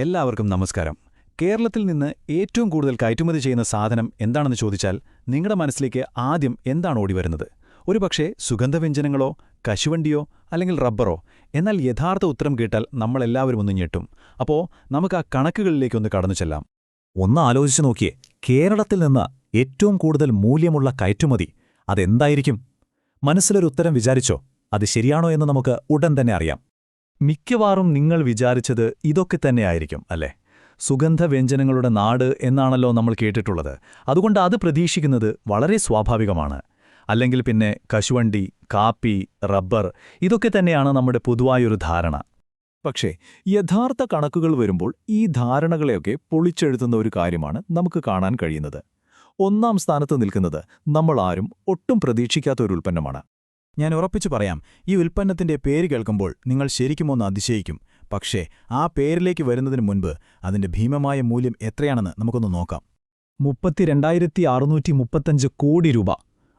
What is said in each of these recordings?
എല്ലാവർക്കും നമസ്കാരം. കേരളത്തിൽ നിന്ന് ഏറ്റവും കൂടുതൽ കയറ്റുമതി ചെയ്യുന്ന സാധനം എന്താണെന്ന് ചോദിച്ചാൽ നിങ്ങളുടെ മനസ്സിലേക്ക് ആദ്യം എന്താണ് ഓടിവരുന്നത് ഒരുപക്ഷേ സുഗന്ധവ്യഞ്ജനങ്ങളോ കശുവണ്ടിയോ അല്ലെങ്കിൽ റബ്ബറോ? എന്നാൽ യഥാർത്ഥ ഉത്തരം കേട്ടാൽ നമ്മളെല്ലാവരും ഒന്ന് ഞെട്ടും. അപ്പോൾ നമുക്ക് ആ കണക്കുകളിലേക്കൊന്ന് കടന്നു ചെല്ലാം. ഒന്ന് ആലോചിച്ചു നോക്കിയേ. കേരളത്തിൽ നിന്ന് ഏറ്റവും കൂടുതൽ മൂല്യമുള്ള കയറ്റുമതി അതെന്തായിരിക്കും? മനസ്സിലൊരു ഉത്തരം വിചാരിച്ചോ? അത് ശരിയാണോ എന്ന് നമുക്ക് ഉടൻ തന്നെ അറിയാം. മിക്കവാറും നിങ്ങൾ വിചാരിച്ചത് ഇതൊക്കെ തന്നെയായിരിക്കും അല്ലേ? സുഗന്ധവ്യഞ്ജനങ്ങളുടെ നാട് എന്നാണല്ലോ നമ്മൾ കേട്ടിട്ടുള്ളത്. അതുകൊണ്ട് അത് പ്രതീക്ഷിക്കുന്നത് വളരെ സ്വാഭാവികമാണ്. അല്ലെങ്കിൽ പിന്നെ കശുവണ്ടി കാപ്പി റബ്ബർ ഇതൊക്കെ തന്നെയാണ് നമ്മുടെ പൊതുവായൊരു ധാരണ. പക്ഷേ യഥാർത്ഥ കണക്കുകൾ വരുമ്പോൾ ഈ ധാരണകളെയൊക്കെ പൊളിച്ചെഴുത്തുന്ന ഒരു കാര്യമാണ് നമുക്ക് കാണാൻ കഴിയുന്നത്. ഒന്നാം സ്ഥാനത്ത് നിൽക്കുന്നത് നമ്മളാരും ഒട്ടും പ്രതീക്ഷിക്കാത്ത ഒരു ഉൽപ്പന്നമാണ്. ഞാൻ ഉറപ്പിച്ചു പറയാം ഈ ഉൽപ്പന്നത്തിന്റെ പേര് കേൾക്കുമ്പോൾ നിങ്ങൾ ശരിക്കുമൊന്ന് അതിശയിക്കും. പക്ഷേ ആ പേരിലേക്ക് വരുന്നതിന് മുൻപ് അതിന്റെ ഭീമമായ മൂല്യം എത്രയാണെന്ന് നമുക്കൊന്ന് നോക്കാം. മുപ്പത്തിരണ്ടായിരത്തി അറുന്നൂറ്റി മുപ്പത്തഞ്ച് കോടി രൂപ.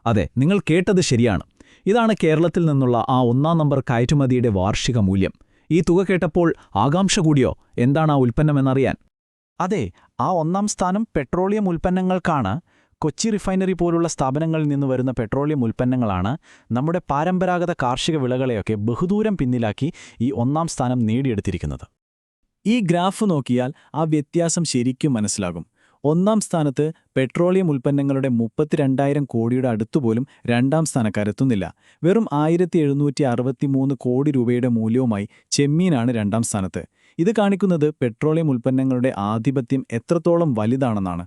അതെ നിങ്ങൾ കേട്ടത് ശരിയാണ്. ഇതാണ് കേരളത്തിൽ നിന്നുള്ള ആ ഒന്നാം നമ്പർ കയറ്റുമതിയുടെ വാർഷിക മൂല്യം. ഈ തുക കേട്ടപ്പോൾ ആകാംക്ഷ കൂടിയോ? എന്താണ് ആ ഉൽപ്പന്നമെന്നറിയാൻ? അതെ ആ ഒന്നാം സ്ഥാനം പെട്രോളിയം ഉൽപ്പന്നങ്ങൾക്കാണ്. കൊച്ചി റിഫൈനറി പോലുള്ള സ്ഥാപനങ്ങളിൽ നിന്ന് വരുന്ന പെട്രോളിയം ഉൽപ്പന്നങ്ങളാണ് നമ്മുടെ പരമ്പരാഗത കാർഷിക വിളകളെയൊക്കെ ബഹുദൂരം പിന്നിലാക്കി ഈ ഒന്നാം സ്ഥാനം നേടിയെടുത്തിരിക്കുന്നത്. ഈ ഗ്രാഫ് നോക്കിയാൽ ആ വ്യത്യാസം ശരിക്കും മനസ്സിലാകും. ഒന്നാം സ്ഥാനത്ത് പെട്രോളിയം ഉൽപ്പന്നങ്ങളുടെ മുപ്പത്തിരണ്ടായിരം കോടിയുടെ അടുത്തുപോലും രണ്ടാം സ്ഥാനക്കാരെത്തുന്നില്ല. വെറും ആയിരത്തി എഴുന്നൂറ്റി അറുപത്തിമൂന്ന് കോടി രൂപയുടെ മൂല്യവുമായി ചെമ്മീനാണ് രണ്ടാം സ്ഥാനത്ത്. ഇത് കാണിക്കുന്നത് പെട്രോളിയം ഉൽപ്പന്നങ്ങളുടെ ആധിപത്യം എത്രത്തോളം വലുതാണെന്നാണ്.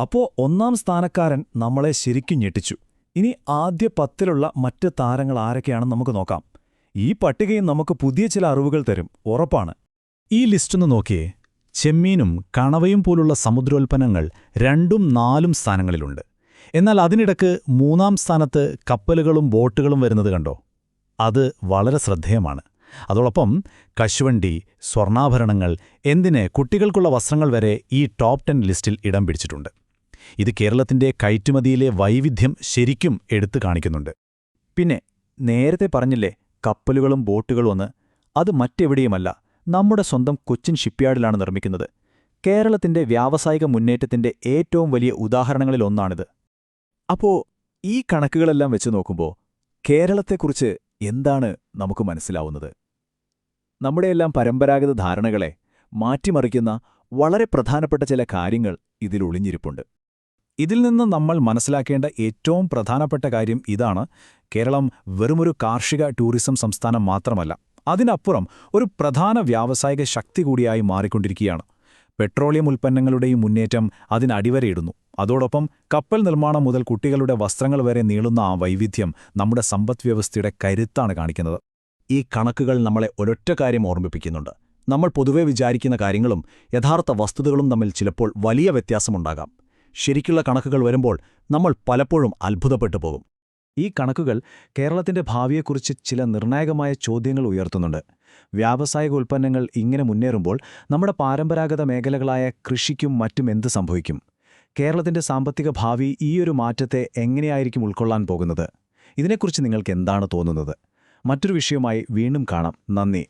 അപ്പോ ഒന്നാം സ്ഥാനക്കാരൻ നമ്മളെ ശരിക്കും ഞെട്ടിച്ചു. ഇനി ആദ്യ പത്തിലുള്ള മറ്റ് താരങ്ങൾ ആരൊക്കെയാണെന്ന് നമുക്ക് നോക്കാം. ഈ പട്ടികയും നമുക്ക് പുതിയ ചില അറിവുകൾ തരും. ഉറപ്പാണ്. ഈ ലിസ്റ്റൊന്ന് നോക്കിയേ. ചെമ്മീനും കണവയും പോലുള്ള സമുദ്രോൽപ്പന്നങ്ങൾ രണ്ടും നാലും സ്ഥാനങ്ങളിലുണ്ട്. എന്നാൽ അതിനിടക്ക് മൂന്നാം സ്ഥാനത്ത് കപ്പലുകളും ബോട്ടുകളും വരുന്നത് കണ്ടോ? അത് വളരെ ശ്രദ്ധേയമാണ്. അതോടൊപ്പം കശുവണ്ടി സ്വർണാഭരണങ്ങൾ എന്തിന് കുട്ടികൾക്കുള്ള വസ്ത്രങ്ങൾ വരെ ഈ ടോപ്പ് ടെൻ ലിസ്റ്റിൽ ഇടം പിടിച്ചിട്ടുണ്ട്. ഇത് കേരളത്തിന്റെ കയറ്റുമതിയിലെ വൈവിധ്യം ശരിക്കും എടുത്തു കാണിക്കുന്നുണ്ട്. പിന്നെ നേരത്തെ പറഞ്ഞില്ലേ കപ്പലുകളും ബോട്ടുകളും ഒന്ന് അത് മറ്റെവിടെയുമല്ല നമ്മുടെ സ്വന്തം കൊച്ചിൻ ഷിപ്പ്യാർഡിലാണ് നിർമ്മിക്കുന്നത്. കേരളത്തിന്റെ വ്യാവസായിക മുന്നേറ്റത്തിന്റെ ഏറ്റവും വലിയ ഉദാഹരണങ്ങളിലൊന്നാണിത് അപ്പോ ഈ കണക്കുകളെല്ലാം വെച്ച് നോക്കുമ്പോൾ കേരളത്തെക്കുറിച്ച് എന്താണ് നമുക്ക് മനസ്സിലാവുന്നത്? നമ്മുടെയെല്ലാം പരമ്പരാഗത ധാരണകളെ മാറ്റിമറിക്കുന്ന വളരെ പ്രധാനപ്പെട്ട ചില കാര്യങ്ങൾ ഇതിൽ ഒളിഞ്ഞിരിപ്പുണ്ട്. ഇതിൽ നിന്ന് നമ്മൾ മനസ്സിലാക്കേണ്ട ഏറ്റവും പ്രധാനപ്പെട്ട കാര്യം ഇതാണ്. കേരളം വെറുമൊരു കാർഷിക ടൂറിസം സംസ്ഥാനം മാത്രമല്ല അതിനപ്പുറം ഒരു പ്രധാന വ്യാവസായിക ശക്തി കൂടിയായി മാറിക്കൊണ്ടിരിക്കുകയാണ്. പെട്രോളിയം ഉൽപ്പന്നങ്ങളുടെയും മുന്നേറ്റം അതിനടിവരയിടുന്നു അതോടൊപ്പം കപ്പൽ നിർമ്മാണം മുതൽ കുട്ടികളുടെ വസ്ത്രങ്ങൾ വരെ നീളുന്ന ആ വൈവിധ്യം നമ്മുടെ സമ്പദ്വ്യവസ്ഥയുടെ കരുത്താണ് കാണിക്കുന്നത്. ഈ കണക്കുകൾ നമ്മളെ ഒരൊറ്റ കാര്യം ഓർമ്മിപ്പിക്കുന്നുണ്ട്. നമ്മൾ പൊതുവെ വിചാരിക്കുന്ന കാര്യങ്ങളും യഥാർത്ഥ വസ്തുതകളും തമ്മിൽ ചിലപ്പോൾ വലിയ വ്യത്യാസമുണ്ടാകാം. ശരിക്കുള്ള കണക്കുകൾ വരുമ്പോൾ നമ്മൾ പലപ്പോഴും അത്ഭുതപ്പെട്ടു പോകും. ഈ കണക്കുകൾ കേരളത്തിന്റെ ഭാവിയെക്കുറിച്ച് ചില നിർണായകമായ ചോദ്യങ്ങൾ ഉയർത്തുന്നുണ്ട്. വ്യാവസായിക ഉൽപ്പന്നങ്ങൾ ഇങ്ങനെ മുന്നേറുമ്പോൾ നമ്മുടെ പരമ്പരാഗത മേഖലകളായ കൃഷിക്കും മറ്റും എന്ത് സംഭവിക്കും? കേരളത്തിന്റെ സാമ്പത്തിക ഭാവി ഈയൊരു മാറ്റത്തെ എങ്ങനെയായിരിക്കും ഉൾക്കൊള്ളാൻ പോകുന്നത്? ഇതിനെക്കുറിച്ച് നിങ്ങൾക്ക് എന്താണ് തോന്നുന്നത്? മറ്റൊരു വിഷയമായി വീണ്ടും കാണാം. നന്ദി.